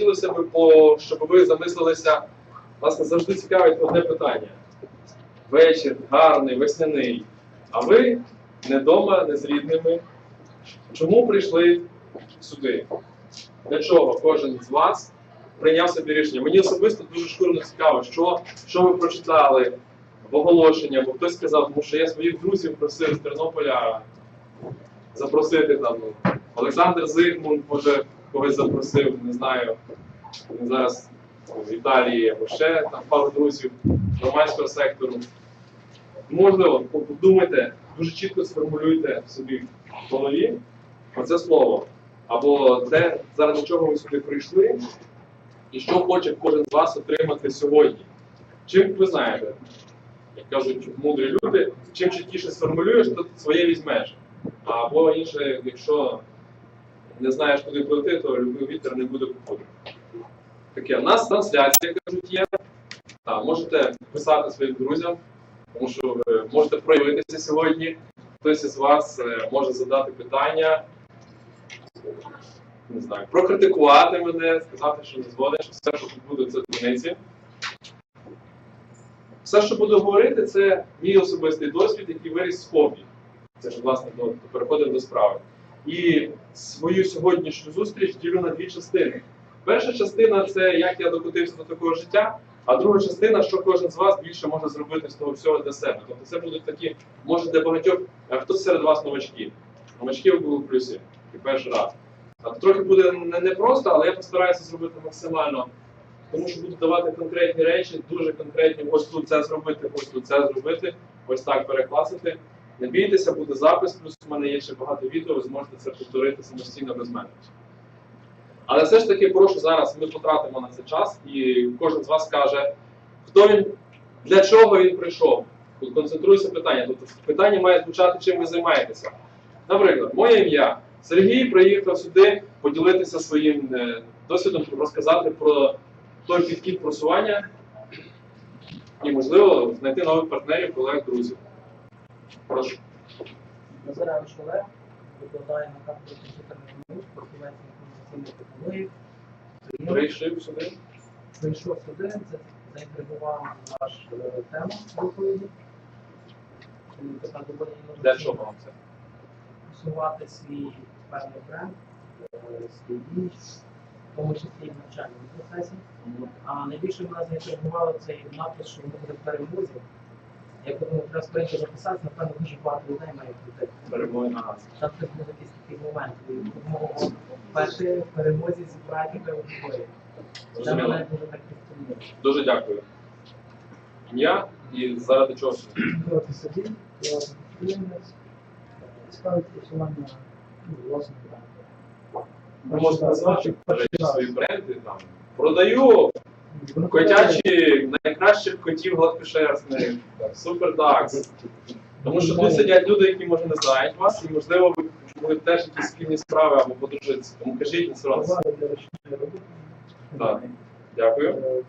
хотілося б, щоб ви замислилися, власне, завжди цікавить одне питання. Вечір гарний, весняний. А ви не вдома, не з рідними. Чому прийшли сюди? Для чого кожен з вас прийняв собі рішення? Мені особисто дуже шкурно цікаво, що, що ви прочитали в оголошення, бо хтось сказав, тому що я своїх друзів просив з Тернополя запросити там. Олександр Зигмунд, може, когось запросив, не знаю. Він зараз в Італії або ще там пару друзів громадського сектору. Можливо, подумайте, дуже чітко сформулюйте собі в голові оце слово. Або те, заради чого ви сюди прийшли, і що хоче кожен з вас отримати сьогодні. Чим ви знаєте, як кажуть мудрі люди, чим чіткіше сформулюєш, то своє візьмеш. Або інше, якщо не знаєш, куди плити, то любий вітер не буде походити. Таке, у нас трансляція, кажуть, є. А, можете писати своїм друзям, тому що ви можете проявитися сьогодні. Хтось із вас е, може задати питання, не знаю, прокритикувати мене, сказати, що не згоден, все, що тут буде, це дурниці. Все, що буду говорити, це мій особистий досвід, який виріс з хобі. Це ж, власне, до, переходимо до справи. І свою сьогоднішню зустріч ділю на дві частини. Перша частина це як я докотився до такого життя, а друга частина, що кожен з вас більше може зробити з того всього для себе. Тобто це будуть такі, може для багатьох, хто серед вас новачки? Новачки були в плюсі і перший раз. Трохи буде не непросто, але я постараюся зробити максимально. Тому що буду давати конкретні речі, дуже конкретні. Ось тут це зробити, ось тут це зробити, ось так перекласити. Не бійтеся, буде запис, плюс у мене є ще багато відео, ви зможете це повторити самостійно без мене. Але все ж таки, прошу зараз, ми потратимо на це час, і кожен з вас каже, хто він, для чого він прийшов. Концентруйся питання. Тобто питання має звучати, чим ви займаєтеся. Наприклад, моє ім'я. Сергій приїхав сюди поділитися своїм е, досвідом, розказати про той підхід просування і, можливо, знайти нових партнерів, колег, друзів. Прошу. Назаревич Олег, викладає на кафедрі комп'ютерних наук, фахівець інформаційних технологій. Прийшов сюди. Прийшов сюди, за- заінтригував ваш е, тему доповіді. Для чого вам це? Просувати свій певний бренд, е, свій імідж, в тому числі і в навчальному процесі. А найбільше мене заінтригувало цей напис, що ми буде в перемозі. Я подумав, треба скоріше записати, напевно, дуже багато людей має прийти. Перемоги на нас. Там це був якийсь такий момент. І тому перші перемозі зібрані аудиторії. Це мене дуже так підтримує. Дуже дякую. Ім'я і заради чого? Проти собі, я підприємець, ставить просування ну, власне. Ви можете назвати свої бренди там. Продаю котячі найкращих котів гладкошерстних. Супер такс. Тому що тут сидять люди, які може не знають вас, і можливо ви були б теж якісь спільні справи або подружитися. Тому кажіть не роботи. Так. Дякую.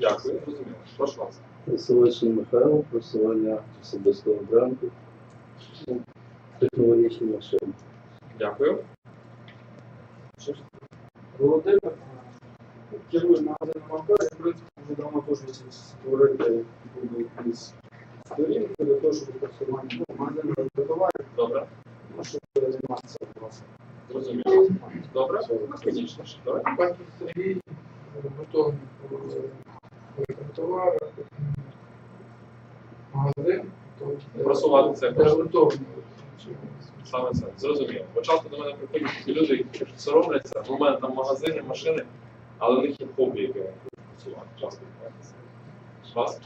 Дякую, зрозуміло. Прошу вас. Соличний Михайло, просування особистого бренду, ну, технологічні машини. Дякую. Володимир керує магазином і в принципі вже давно теж створити якусь сторінку для того, щоб просування ну, магазин товарів, Добре. ну, щоб займатися просто. Зрозуміло. Добре. Лаконічніше. Давай. Пан Сергій готовий товари, магазин, то Просувати це просто. Саме це. Зрозуміло. Бо до мене приходять такі люди, які кажуть, соромляться, у мене там магазини, машини, але в них є хобі, яке хочуть працювати. Часто відбувається. Вас?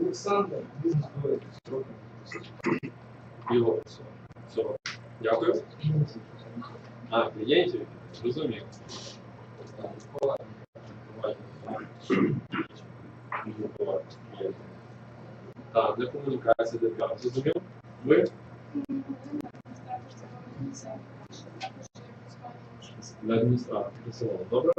Олександр, Його працювати. Всього. Дякую. А, клієнтів? Зрозуміло. Так, для комунікації, для піару. Зрозуміло? Ви? Для адміністрації. Працювали. Добре?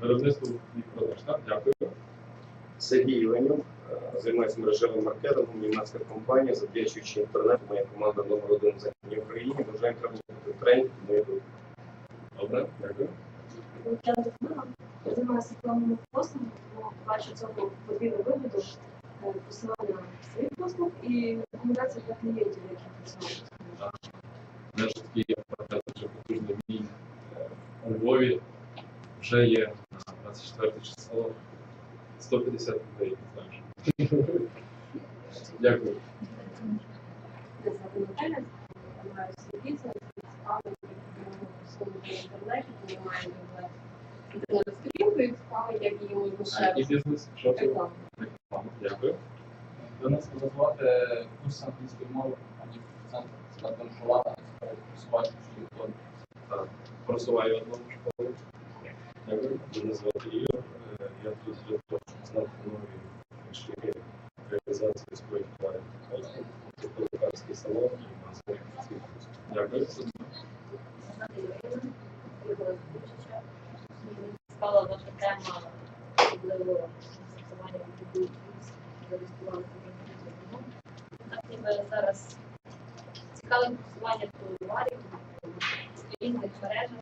Виробництво і продаж, так? Дякую. Сергій Іванюк, займається мережевим маркетингом, німецька компанія, завдячуючи інтернету, моя команда номер один в Західній Україні. Вважаємо, треба бути в тренді, тому. Добре, дякую. Я займаюся рекламними послугами, тому бачу цього подвійну вигоду е, просування своїх послуг і рекомендацій для клієнтів, які працюють. Наш такий партнер дуже потужний мій е, у Львові вже є на 24 число 150 людей, що. Дякую. Інтернет-сторінку і бізнес? Що це? Дякую. Денис мене звати курс англійської мови, ані центр звати просувати що просуваю одну школу. Дякую. Мене звати Ігор, е, я тут для того, щоб знати нові шляхи реалізації своїх товарів. Це полікарський салон і. Дякую. Ігора Кучича. Мені цікава ваша тема, особливо працювання в Google Plus, зареєструвалися в Google. Так ніби зараз цікаве просування товарів, сторінних мережах.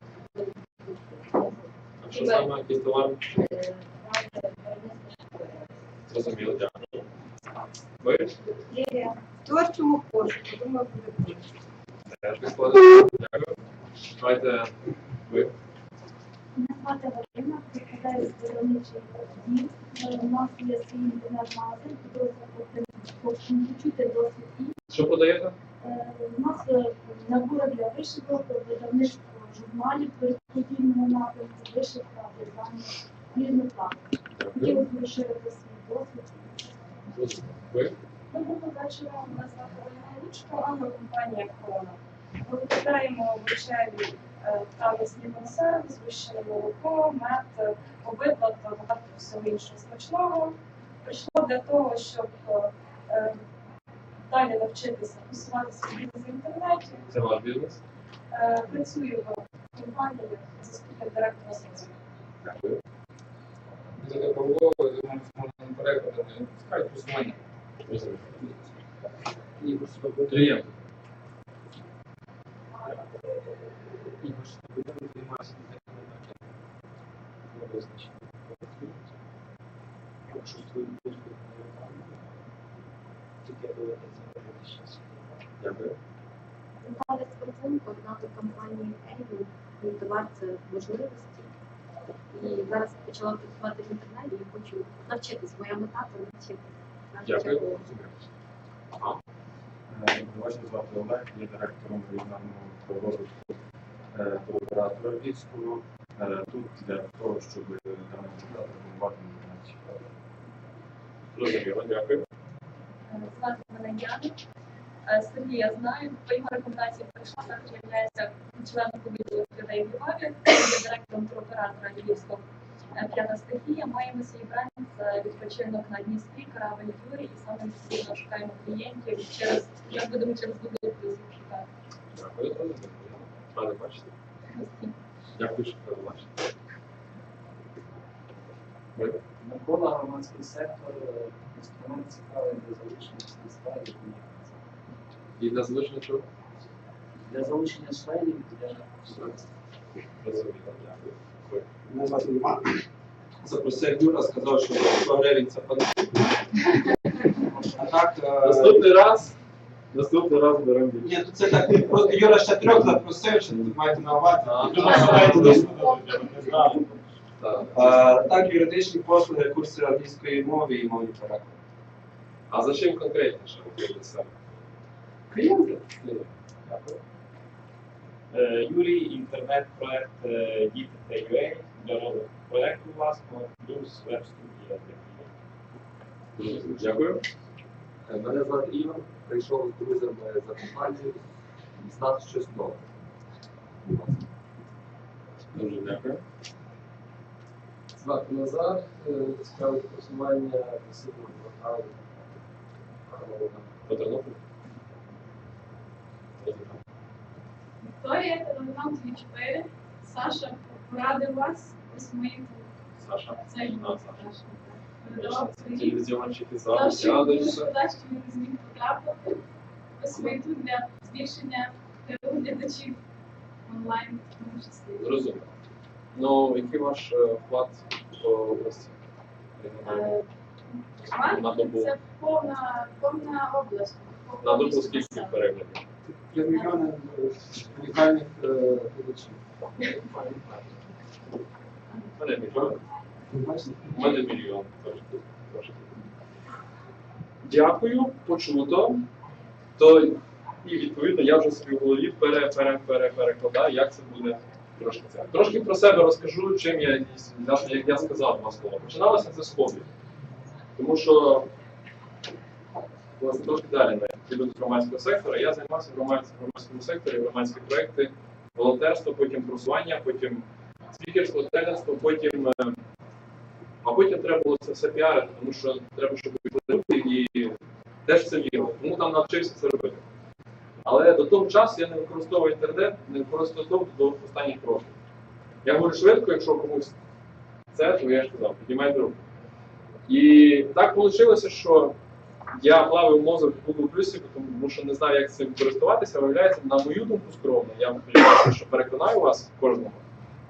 А що саме якийсь товар? Е, давайте виробництво школи. Зрозуміло, дякую. Ви? Лілія, в творчому пошуку, думаю, буде круто. Теж підходите. Дякую. Давайте ви. Мене звати Валерина, прикладаю з виробничої дій. У нас є свій інтернет-магазин, по почути досвід і Що подаєте? Е, У нас е, набори для вишивок, видавництво журналів передподільного напрямку, вишивка, дизайн, різнопланово. Дякую. Хотілося б розширити свій? Доброго вечора. Мене звати Олена Лучко, агрокомпанія Корона. Ми випускаємо вишеві е, та м'ясні консерви, звищене молоко, мед, е, обидва та багато всього іншого смачного. Прийшло для того, щоб е, е, далі навчитися просувати свій бізнес в інтернеті. Це ваш бізнес? Е, Працюю в компанії заступник директора СОЦ. Дякую. За Павло, займаємося можна перекладами, пускають. Зрозуміло. Ігор. Клієнт. Ігор Свобода займається. Не визначено. Якщо твої послуги на рекламу, таке доведеться робити щас. Дякую. Наталя Скорцен, координатор компанії. Мій товар це можливості. І зараз почала працювати в інтернеті і хочу навчитись. Моя мета це навчитись. Дякую. Мене Вас звати Олег, є директором регіонального розвитку е, оператора Львівського. Е, Тут для того, щоб результат рекомендувати на інтернеті. Зрозуміло, дякую. Е, Звати мене Яна. Е, Сергій я знаю, по його рекомендації прийшла, також являється членом людей в Львові, є директором туроператора Львівського е, п'ята стихія. Маємо свій бренд це відпочинок на Дністрі, корабль Юрій, і саме відповідно шукаємо клієнтів через я будемо через Google Plus шукати. Дякую. Зрозуміло. Бачити. Дякую, що. Ви? Микола, громадський сектор, е, інструмент цікавий для залучення членства і комунікації. І для залишення чого? Для залучення членів, для? Мене звати Іван. Запросив Юра, сказав, що 100 гривень це. А так, е, Наступний раз. Наступний раз беремо більше. ні, то це так, просто Юра ще трьох запросив, що маєте на увазі. Знаю. Так. Е, юридичні послуги, курси англійської мови і мовні переклади. А за чим конкретніше ви себе? Клієнти? Дякую. Е, Юрій, інтернет-проект е, Діти.ua, дорога проєкту власного, плюс веб-студія Дякую. Е, мене звати Іван, прийшов з друзями за компанією, дізнати щось нове. Дуже дякую. Звати Назар, справи просування високого кварталу. 4. Саша, радив вас. Ось мої Саша. Це його ну, Саша. Телевізіончики. Шкода, що він зміг потрапити. Ось ми тут для збільшення глядачів онлайн. Розумію. Ну, який ваш е, вклад до області? Е, На добу. Це повна, повна область. На добу скільки переглядів? Три мільйони унікальних е, глядачів. Мене мільйон. У мене мільйон. Дякую, почуто. То і відповідно я вже собі в голові пере, пере, пере, перекладаю, як це буде трошки це. Трошки про себе розкажу, чим я як я сказав два слова. Починалося це з хобі. Тому що власне трошки далі ми піду громадського сектора. Я займався в громадському секторі, громадські проекти, волонтерство, потім просування, потім спікерство, тренерство, потім. е, А потім треба було це все піарити, тому що треба, щоб люди і теж це вірили. Тому там навчився це робити. Але до того часу я не використовував інтернет, не використовував до останніх років. Я говорю швидко, якщо комусь це, то я ж казав, піднімайте руку. І так вийшло, що я плавив мозок в Google Плюсі, тому що не знаю, як цим користуватися. Виявляється, на мою думку скромно, я сподіваюся, що переконаю вас кожного,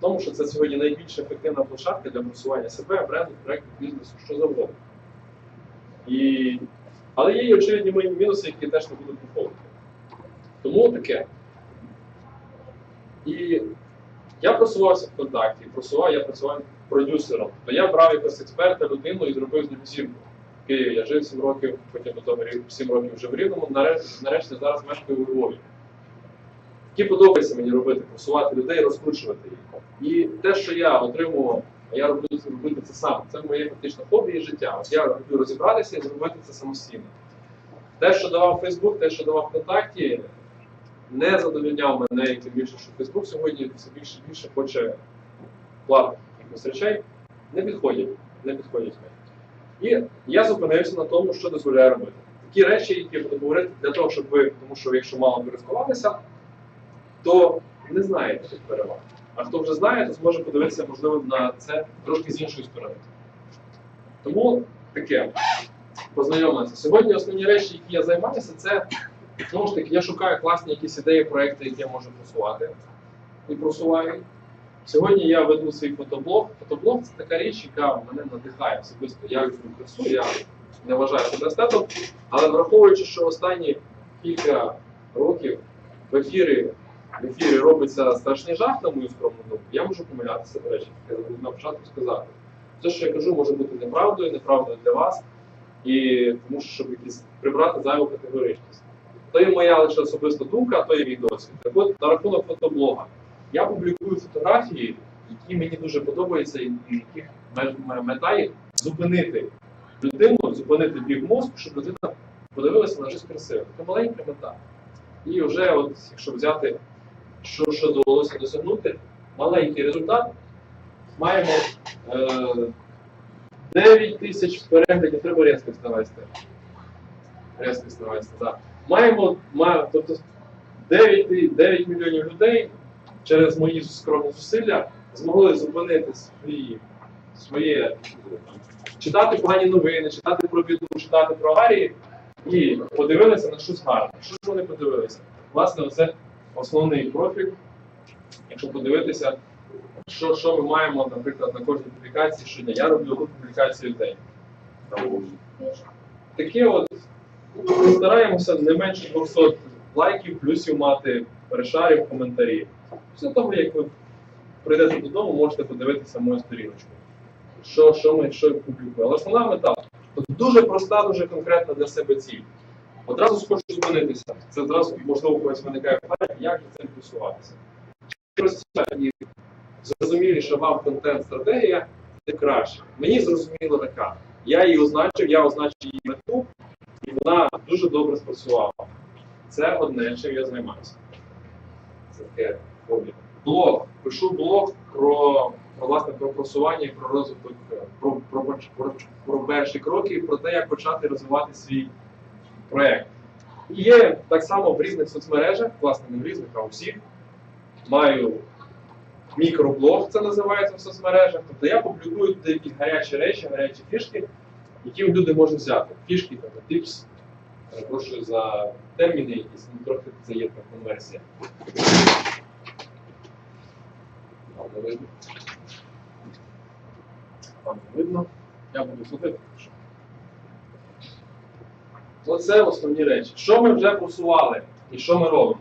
тому, що це сьогодні найбільш ефективна площадка для просування себе, бренду, проєкту, бізнесу, що завгодно. І... Але є і очевидні мої мінуси, які теж не будуть виходити. Тому таке. І я просувався в контакті, просував, я працював продюсером. То я брав якогось експерта, людину і зробив з ним зірку. Києві я жив 7 років, потім до 7 років вже в Рівному, нарешті, нарешті зараз мешкаю у Львові. Які подобається мені робити, просувати людей, розкручувати їх. І те, що я отримував, а я роблю робити це сам. Це моє фактично хобі і життя. От я люблю розібратися і зробити це самостійно. Те, що давав Фейсбук, те, що давав ВКонтакті, не задовільняв мене і тим більше, що Фейсбук сьогодні все більше і більше хоче платних якихось речей, не підходять, не підходять мені. І я зупинився на тому, що дозволяє робити. Такі речі, які я буду говорити для того, щоб ви, тому що якщо мало користувалися, то не знаєте цих переваг. А хто вже знає, то зможе подивитися, можливо, на це трошки з іншої сторони. Тому таке познайомилися. Сьогодні основні речі, які я займаюся, це знову ж таки, я шукаю класні якісь ідеї, проекти, які я можу просувати. І просуваю. Сьогодні я веду свій фотоблог. Фотоблог це така річ, яка мене надихає особисто. Я люблю красу, я не вважаю себе естетом, але враховуючи, що останні кілька років в ефірі, в ефірі робиться страшний жах, на мою скромну думку, я можу помилятися, до речі, я на початку сказати. Все, що я кажу, може бути неправдою, неправдою для вас, і тому що щоб якісь прибрати зайву категоричність. То є моя лише особиста думка, а то є мій досвід. Так от на рахунок фотоблога. Я публікую фотографії, які мені дуже подобаються, і яких ме- ме- мета їх зупинити людину, зупинити біг мозку, щоб людина подивилася на щось красиве. Це маленька мета. І вже, от, якщо взяти, що, що довелося досягнути, маленький результат. Маємо е, 9 тисяч переглядів, треба різкість навести. Різкість навести, так. Маємо, маємо тобто 9, 9 мільйонів людей через мої скромні зусилля змогли зупинити свої, своє читати погані новини, читати про біду, читати про аварії і подивилися на щось гарне. Що ж вони подивилися? Власне, це основний профіль. Якщо подивитися, що, що ми маємо, наприклад, на кожній публікації щодня. Я роблю одну публікацію в день. Таке от стараємося не менше 200 лайків, плюсів мати, перешарів, коментарів. Після того, як ви прийдете додому, можете подивитися мою сторіночку. Що, що ми що публікуємо. Але основна мета дуже проста, дуже конкретна для себе ціль. Одразу хочу зупинитися. Це одразу, можливо, когось виникає питання, як же цим простіша і зрозуміліша вам контент-стратегія, тим краще. Мені зрозуміла така. Я її означив, я означив її мету, і вона дуже добре спрацювала. Це одне, чим я займаюся. Це таке хобі. Блог. Пишу блог про, про власне про просування про розвиток, е, про, про, про, про перші кроки, про те, як почати розвивати свій проєкт. І є так само в різних соцмережах, власне, не в різних, а всіх. Маю мікроблог, це називається в соцмережах. Тобто я публікую якісь гарячі речі, гарячі фішки, які люди можуть взяти. Фішки, тобто типс. Перепрошую за терміни якісь, ну трохи це є конверсія. Не видно. Вам не видно. Я буду слухати. Оце основні речі. Що ми вже просували і що ми робимо?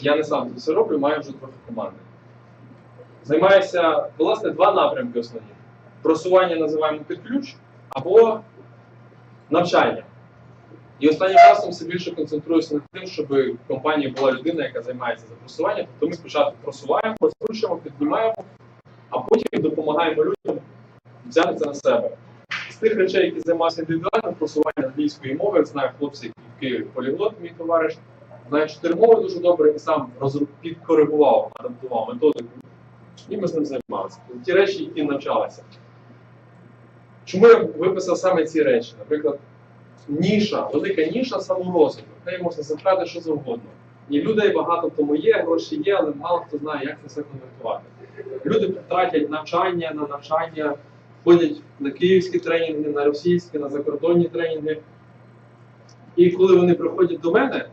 Я не сам це все роблю, маю вже трохи команди. Займаюся, власне, два напрямки основні. Просування називаємо під ключ або навчання. І останнім часом все більше концентруюся над тим, щоб в компанії була людина, яка займається за просуванням. Тобто ми спочатку просуваємо, розкручуємо, піднімаємо, а потім допомагаємо людям взяти це на себе. З тих речей, які займаюся індивідуально, просування англійської мови, знаю хлопці, які в Києві поліглот, мій товариш, знає чотири мови дуже добре і сам підкоригував, адаптував методику. І ми з ним займалися. Ті речі, які навчалися. Чому я виписав саме ці речі? Наприклад, ніша, велика ніша саморозвитку. Неї можна запитати що завгодно. І людей багато в тому є, гроші є, але мало хто знає, як це все конвертувати. Люди тратять навчання на навчання, ходять на київські тренінги, на російські, на закордонні тренінги. І коли вони приходять до мене,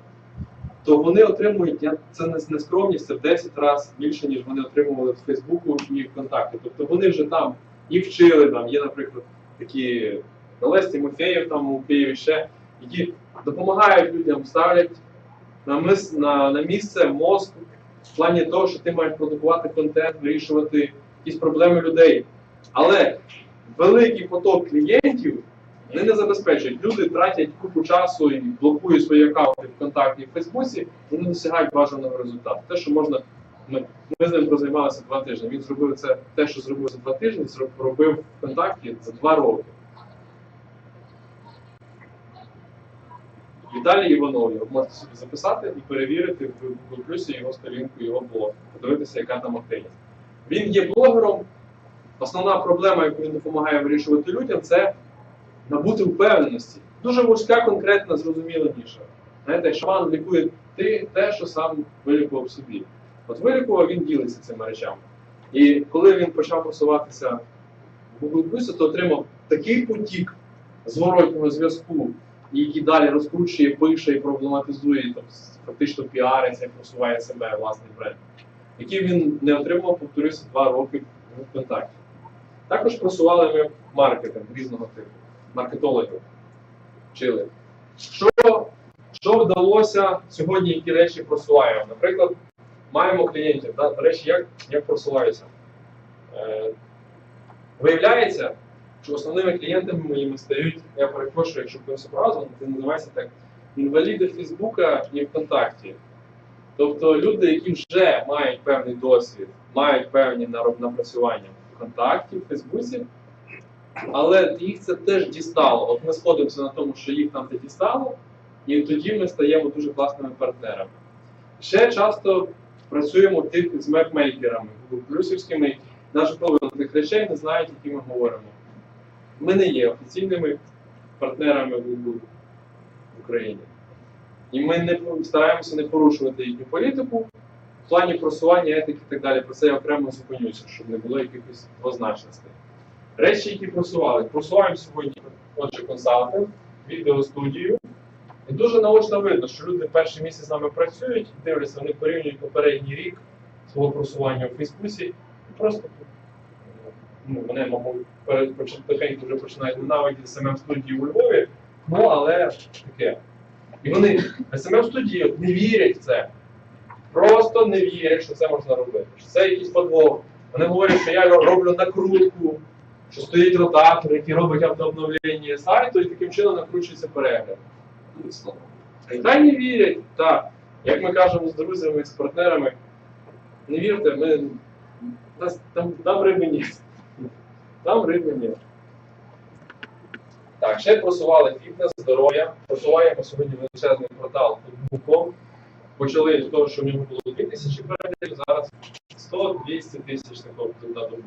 то вони отримують, я, це не скромність, це в 10 разів більше, ніж вони отримували в Фейсбуку і ВКонтакті. Тобто вони вже там і вчили, там є, наприклад, такі Олесь Тимофеєв там у Києві ще, які допомагають людям, ставлять на, мис, на, на місце мозку в плані того, що ти маєш продукувати контент, вирішувати якісь проблеми людей. Але великий поток клієнтів вони не забезпечують. Люди тратять купу часу і блокують свої аккаунти ВКонтакті і в Фейсбуці, і не досягають бажаного результату. Те, що можна, ми, ми з ним прозаймалися два тижні. Він зробив це те, що зробив за два тижні, зробив ВКонтакті за два роки. Віталій Іванов, його можете собі записати і перевірити в Google Plus його сторінку, його блог, подивитися, яка там активність. Він є блогером. Основна проблема, яку він допомагає вирішувати людям, це набути впевненості. Дуже вузька, конкретна, зрозуміла ніша. Знаєте, шаман лікує ти те, що сам вилікував собі. От вилікував, він ділиться цими речами. І коли він почав просуватися в Google Plus, то отримав такий потік зворотнього зв'язку, і який далі розкручує, пише і проблематизує, тобто, фактично піариться, і просуває себе власний бренд, який він не отримав, повторюся, два роки в ВКонтакті. Також просували ми маркетинг різного типу, маркетологів вчили. Що, що вдалося сьогодні, які речі просуваємо? Наприклад, маємо клієнтів, да? речі, як, як просуваюся? Е, виявляється, що основними клієнтами моїми стають, я перепрошую, якщо хтось образом, це називається так інваліди Фейсбука і ВКонтакті. Тобто люди, які вже мають певний досвід, мають певні напрацювання ВКонтакті, в Фейсбуці, але їх це теж дістало. От ми сходимося на тому, що їх там це дістало, і тоді ми стаємо дуже класними партнерами. Ще часто працюємо тих з мепмейкерами, плюсівськими, навіть половина тих речей не знають, які ми говоримо. Ми не є офіційними партнерами Google в Україні. І ми не стараємося не порушувати їхню політику в плані просування етики і так далі. Про це я окремо зупинюся, щоб не було якихось двозначностей. Речі, які просували. Просуваємо сьогодні, отже, консалтинг, відеостудію. І дуже наочно видно, що люди перший місяць з нами працюють, дивляться, вони порівнюють попередній рік свого просування у Фейсбуці і просто ну, мене, мабуть, тихенько вже починають ненавидіти SMM студії у Львові, ну але таке. І вони SMM студії не вірять в це. Просто не вірять, що це можна робити. Що це якийсь подвох. Вони говорять, що я роблю накрутку, що стоїть ротатор, який робить автообновлення сайту, і таким чином накручується перегляд. І хай не вірять, так. Як ми кажемо з друзями, з партнерами, не вірте, ми, нас, там, там риби ні. Там риби ні. Так, ще просували фітнес, здоров'я. Просуваємо сьогодні величезний портал Foodbook.com. Почали з того, що в нього було 2 тисячі зараз 100-200 тисяч на добу.